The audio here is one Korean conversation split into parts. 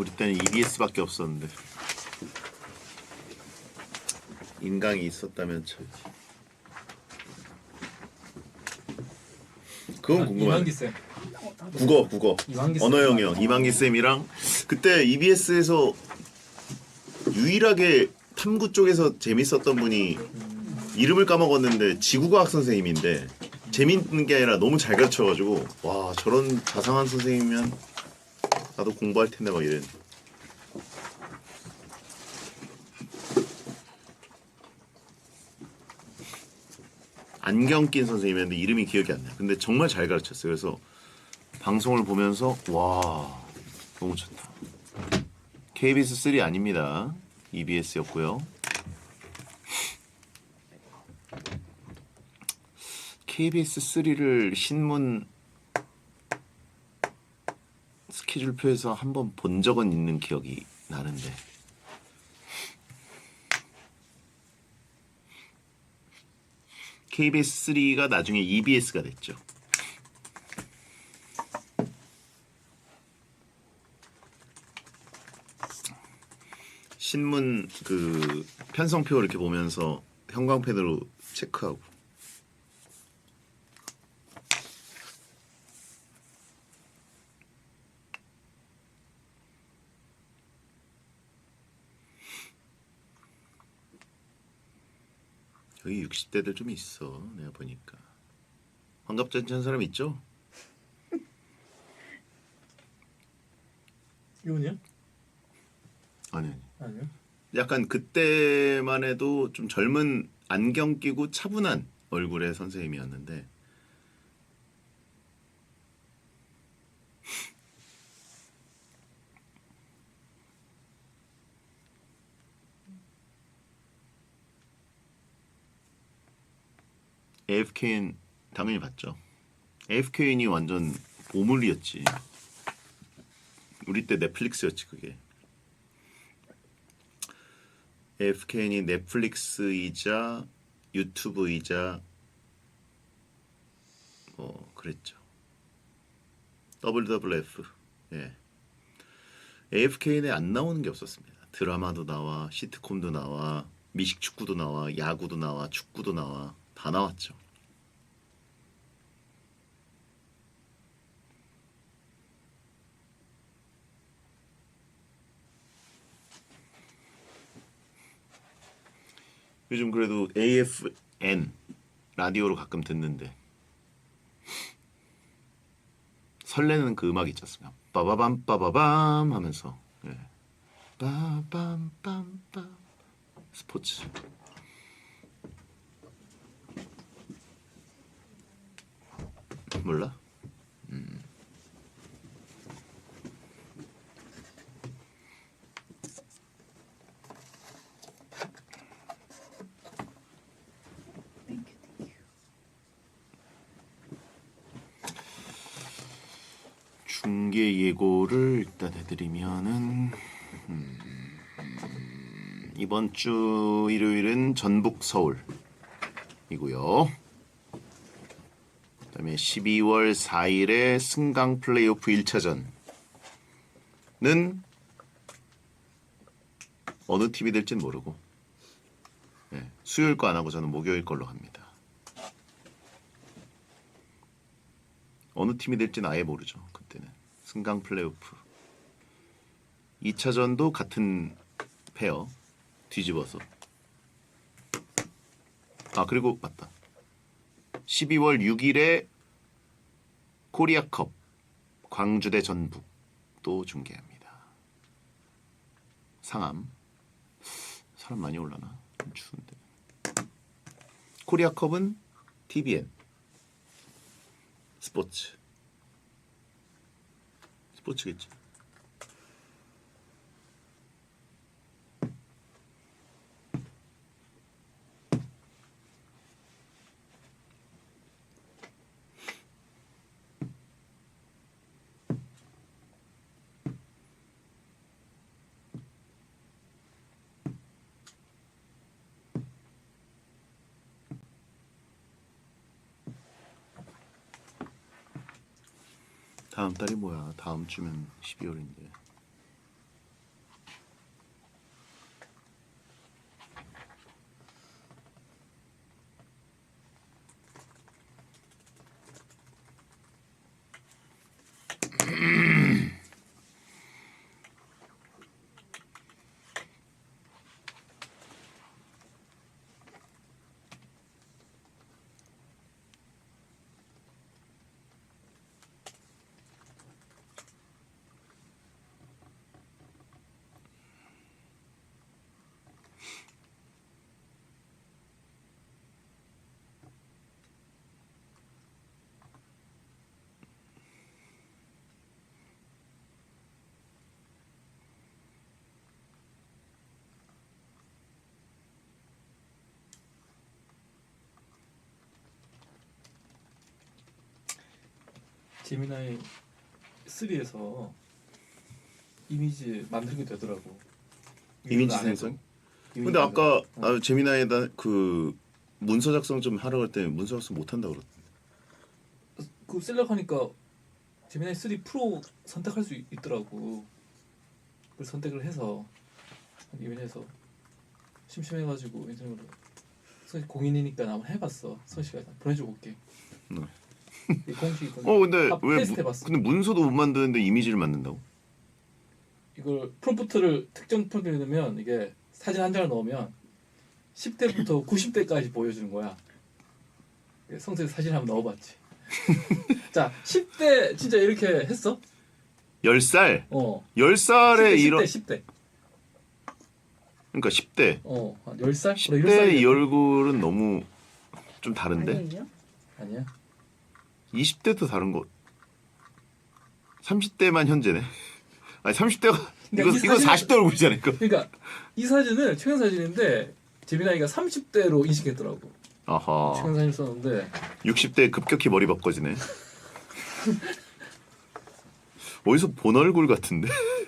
우리 때는 EBS밖에 없었는데 인강이 있었다면 참. 그건 궁금하네. 이만기 쌤. 국어 국어 이만기 쌤. 언어 영역 이만기 쌤이랑 그때 EBS에서 유일하게 탐구 쪽에서 재밌었던 분이 이름을 까먹었는데 지구과학 선생님인데 재밌는 게 아니라 너무 잘 가르쳐가지고 와 저런 자상한 선생님이면 나도 공부할 텐데 막 이랬. 안경 낀 선생님이었는데 이름이 기억이 안 나요. 근데 정말 잘 가르쳤어요. 그래서 방송을 보면서 와 너무 좋다. KBS 3 아닙니다. EBS였고요. KBS 3를 신문 스케줄표에서 한번 본 적은 있는 기억이 나는데 KBS 3가 나중에 EBS가 됐죠. 신문 그 편성표 이렇게 보면서 형광펜으로 체크하고 여기 60대들 좀 있어 내가 보니까 환갑잔치 한 사람 있죠? 이분이요? 아니 아니 아니요. 약간 그때만 해도 좀 젊은 안경 끼고 차분한 얼굴의 선생님이었는데 AFK는 당연히 봤죠. AFK인이 완전 보물이었지. 우리 때 넷플릭스였지 그게. AFKN이 넷플릭스이자 유튜브이자 뭐 그랬죠. WWF 예. AFKN에 안 나오는 게 없었습니다. 드라마도 나와, 시트콤도 나와, 미식 축구도 나와, 야구도 나와, 축구도 나와 다 나왔죠. 요즘 그래도 AFN 라디오로 가끔 듣는데 설레는 그 음악 있지 않습니까? 빠바밤 빠바밤 하면서 예. 빠밤 빰빰 스포츠 몰라? 중계 예고를 일단 해드리면은 음, 이번 주 일요일은 전북 서울이고요. 그다음에 12월 4일에 승강 플레이오프 1차전은 어느 팀이 될지는 모르고 예, 수요일 거 안 하고 저는 목요일 걸로 합니다. 어느 팀이 될지는 아예 모르죠. 그때는 승강 플레이오프 2차전도 같은 페어 뒤집어서 아 그리고 맞다 12월 6일에 코리아컵 광주 대 전북 또 중계합니다. 상암 사람 많이 올라나 좀 추운데 코리아컵은 TVN 스포츠 스포츠겠지. 다음 달이 뭐야? 다음 주면 12월인데. 제미나이 3에서 이미지 만들게 되더라고. 이미지 안 해도. 생성? 이미지 근데 만들어. 아까 어. 아, 재미나에다 그 문서 작성 좀 하라고 할 때 문서 작성 못 한다 그러던데. 그 셀렉하니까 제미나이 3 프로 선택할 수 있, 있더라고. 그 선택을 해서 이면에서 심심해가지고 인터넷으로 선 공인이니까 나 한번 해봤어. 선씨가 보내주고 올게. 네. 이 공식 어 근데 아, 왜 테스트 해봤어. 근데 문서도 못 만드는데 이미지를 만든다고? 이걸 프롬프트를 특정 프롬프트에 넣으면 이게 사진 한 장을 넣으면 10대부터 90대까지 보여주는 거야. 성태 사진 한번 넣어봤지. 자, 10대 진짜 이렇게 했어? 10살. 어. 10살에 10대, 이런 10대, 10대. 그러니까 10대. 어, 한 10살? 10대 이 얼굴은 너무 좀 다른데. 아니에요? 아니야? 20대도 다른 거. 30대만 현재네. 아니 30대가 이거 이 이거 사진은- 40대 얼굴이잖아 이거. 그러니까 이 사진을 최근 사진인데 재미나이가 30대로 인식했더라고. 아하. 최근 사진을 썼는데 60대 급격히 머리 바꿔지네. 어디서 본 얼굴 같은데?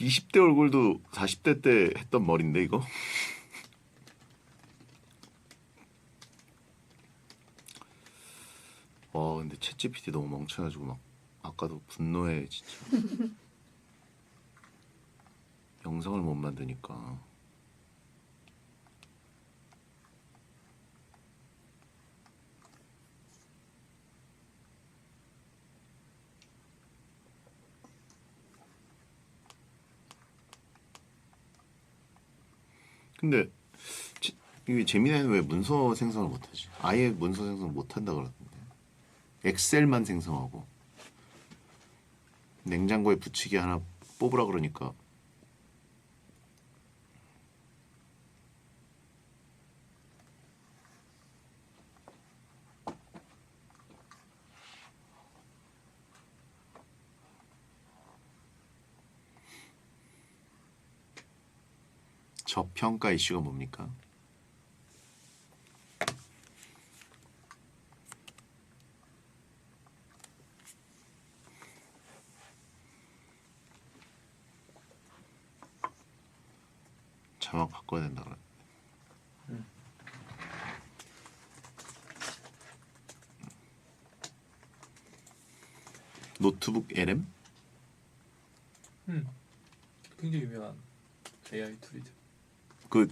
(20대) 얼굴도 (40대) 때 했던 머리인데 이거? 와 근데 챗 GPT 너무 멍청해가지고 막 아까도 분노해 진짜. 영상을 못 만드니까 근데 치- 이게 재미나는 왜 문서 생성을 못하지? 아예 문서 생성을 못한다 그러던데 엑셀만 생성하고 냉장고에 붙이기 하나 뽑으라 그러니까 저평가 이슈가 뭡니까? 자막 바꿔야 된다 그래. 노트북 LM? 음, 굉장히 유명한 AI 툴이죠. 그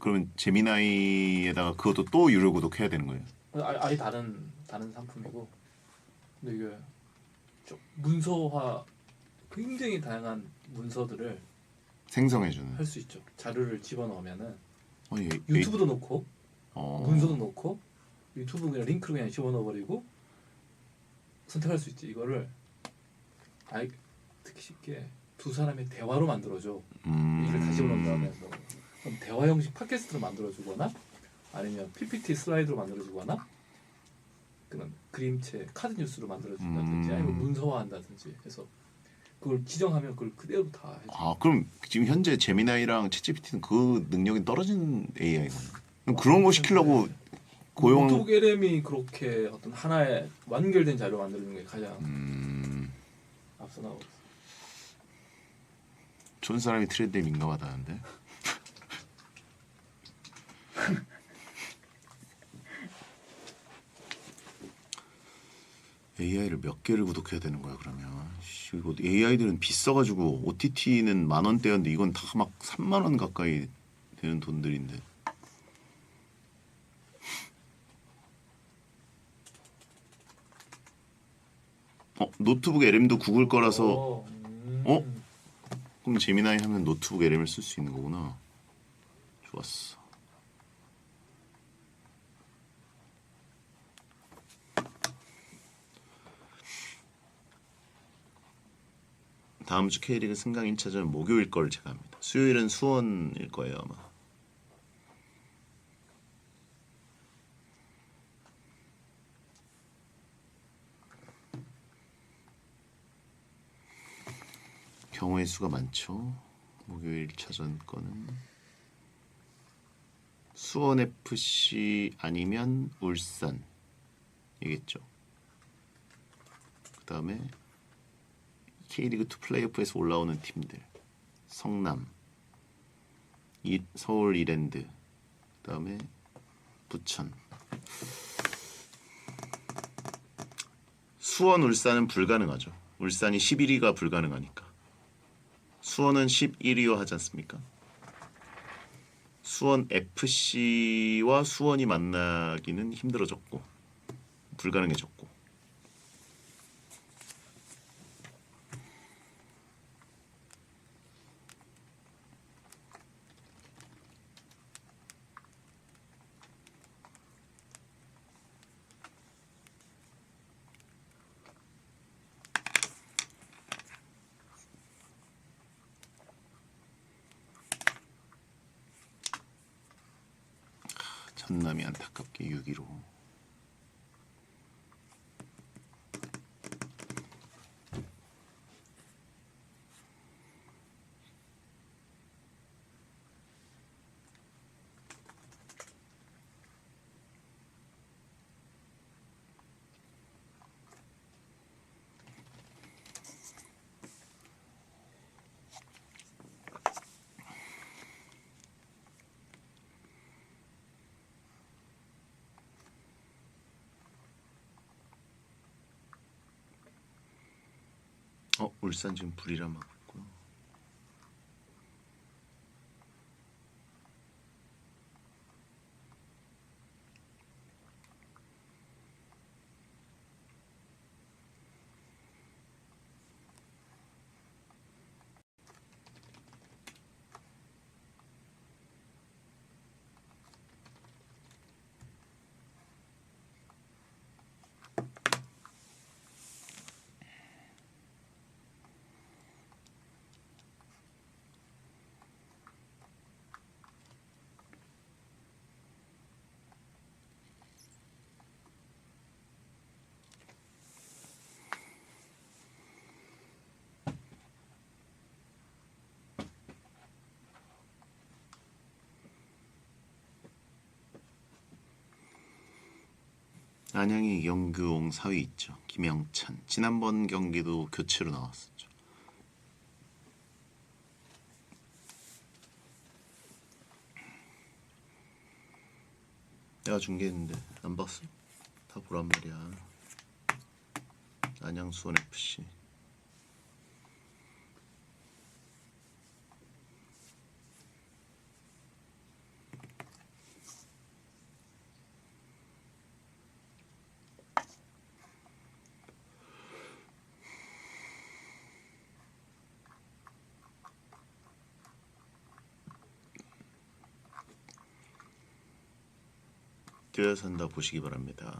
그러면 제미나이에다가 그것도 또 유료 구독해야 되는 거예요? 아, 아예 다른 다른 상품이고 근데 이게 좀 문서화 굉장히 다양한 문서들을 생성해주는. 할 수 있죠. 자료를 집어넣으면은 어, 얘, 얘- 유튜브도 넣고 어. 문서도 넣고 유튜브 그냥 링크로 그냥 집어넣어버리고 선택할 수 있지. 이거를 아이 특히 쉽게 두 사람의 대화로 만들어줘. 음. 이를 다 집어넣는다면 뭐 그럼 대화 형식 팟캐스트로 만들어주거나 아니면 PPT 슬라이드로 만들어주거나 그런 그림체 카드 뉴스로 만들어준다든지 음. 아니면 문서화한다든지 해서 그걸 지정하면 그걸 그대로 다 해줘. 아 그럼 지금 현재 제미나이랑 챗GPT는 그 능력이 떨어진 AI거든요. 그럼 그런 거 시키려고 고용 노트북 LM이 그렇게 어떤 하나의 완결된 자료 만드는 게 가장 음, 앞서 나오고 있어. 좋은 사람이 트렌드에 민감하다는데. AI를 몇 개를 구독해야 되는 거야 그러면? 씨, 이거 AI들은 비싸가지고 OTT는 만 원대였는데 이건 다 막 3만 원 가까이 되는 돈들인데. 어 노트북 LM도 구글 거라서 어, 음. 어? 그럼 재미나이 하면 노트북 LM을 쓸 수 있는 거구나. 좋았어. 다음 주 K리그 승강 1차전 목요일 걸 제가 합니다. 수요일은 수원일 거예요 아마. 경우의 수가 많죠. 목요일 차전 거는 수원 FC 아니면 울산이겠죠. 그 다음에 K리그 2 플레이오프에서 올라오는 팀들 성남, 이, 서울 이랜드, 그 다음에 부천. 수원 울산은 불가능하죠. 울산이 11위가 불가능하니까. 수원은 11위화 하지 않습니까? 수원 FC와 수원이 만나기는 힘들어졌고 불가능해졌고 전남이 안타깝게 6위로 어 울산 지금 불이라 맞고 안양이 영규옹 4위 있죠. 김영찬 지난번 경기도 교체로 나왔었죠. 내가 중계했는데 안 봤어? 다 보란 말이야. 안양 수원 FC. 뛰어 산다 보시기 바랍니다.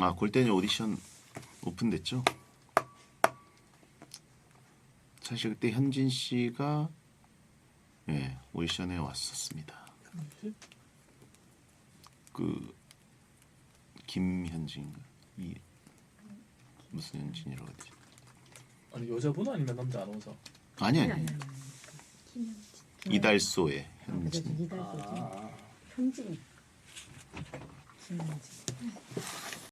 아 골대녀 오디션 오픈됐죠? 사실 그때 현진 씨가 예 오디션에 왔었습니다. 그 김현진인가 이 무슨 현진이라고 했지? 아니 여자분 아니면 남자 아나운서? 아니 아니 김현진. 이달소의 아, 그래서 현진. 이달소지. 아, 현진. 김현진.